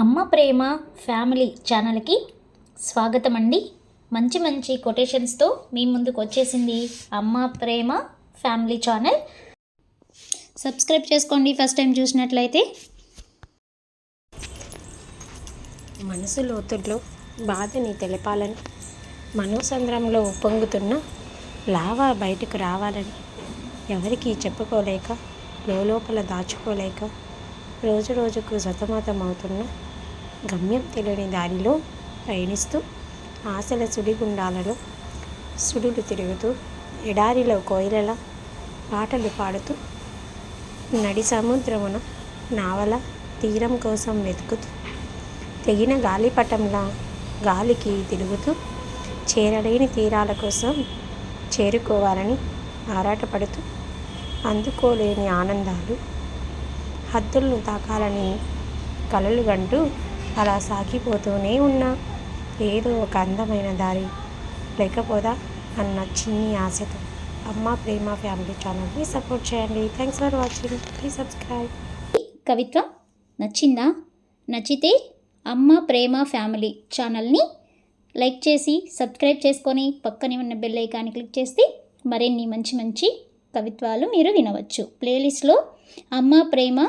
అమ్మ ప్రేమ ఫ్యామిలీ ఛానల్కి స్వాగతం అండి మంచి మంచి కొటేషన్స్తో మీ ముందుకు వచ్చేసింది అమ్మ ప్రేమ ఫ్యామిలీ ఛానల్. సబ్స్క్రైబ్ చేసుకోండి ఫస్ట్ టైం చూసినట్లయితే. మనసు లోతుల్లో బాధని తెలపాలని మనోసంద్రంలో ఉప్పొంగుతున్న లావా బయటకు రావాలని ఎవరికీ చెప్పుకోలేక లోపల దాచుకోలేక రోజు రోజుకు సతమతమవుతున్న గమ్యం తెలియని దారిలో పయనిస్తూ ఆశల సుడిగుండాలలో సుడులు తిరుగుతూ ఎడారిలో కోయిలల పాటలు పాడుతూ నడి సముద్రమున నావల తీరం కోసం వెతుకుతూ తెగిన గాలిపటంలా గాలికి తిరుగుతూ చేరలేని తీరాల కోసం చేరుకోవాలని ఆరాటపడుతూ అందుకోలేని ఆనందాలు హద్దులను తాకాలని కలలు గంటూ అలా సాగిపోతూనే ఉన్నా. ఏదో ఒక అందమైన దారి లేకపోదా అన్న చిన్ని ఆశతో. అమ్మ ప్రేమ ఫ్యామిలీ ఛానల్ని సపోర్ట్ చేయండి. Thanks for watching. Please subscribe. కవిత్వం నచ్చిందా? నచ్చితే అమ్మ ప్రేమ ఫ్యామిలీ ఛానల్ని లైక్ చేసి సబ్స్క్రైబ్ చేసుకొని పక్కనే ఉన్న బెల్ ఐకాన్ని క్లిక్ చేస్తే మరిన్ని మంచి మంచి కవిత్వాలు మీరు వినవచ్చు. ప్లేలిస్ట్లో అమ్మ ప్రేమ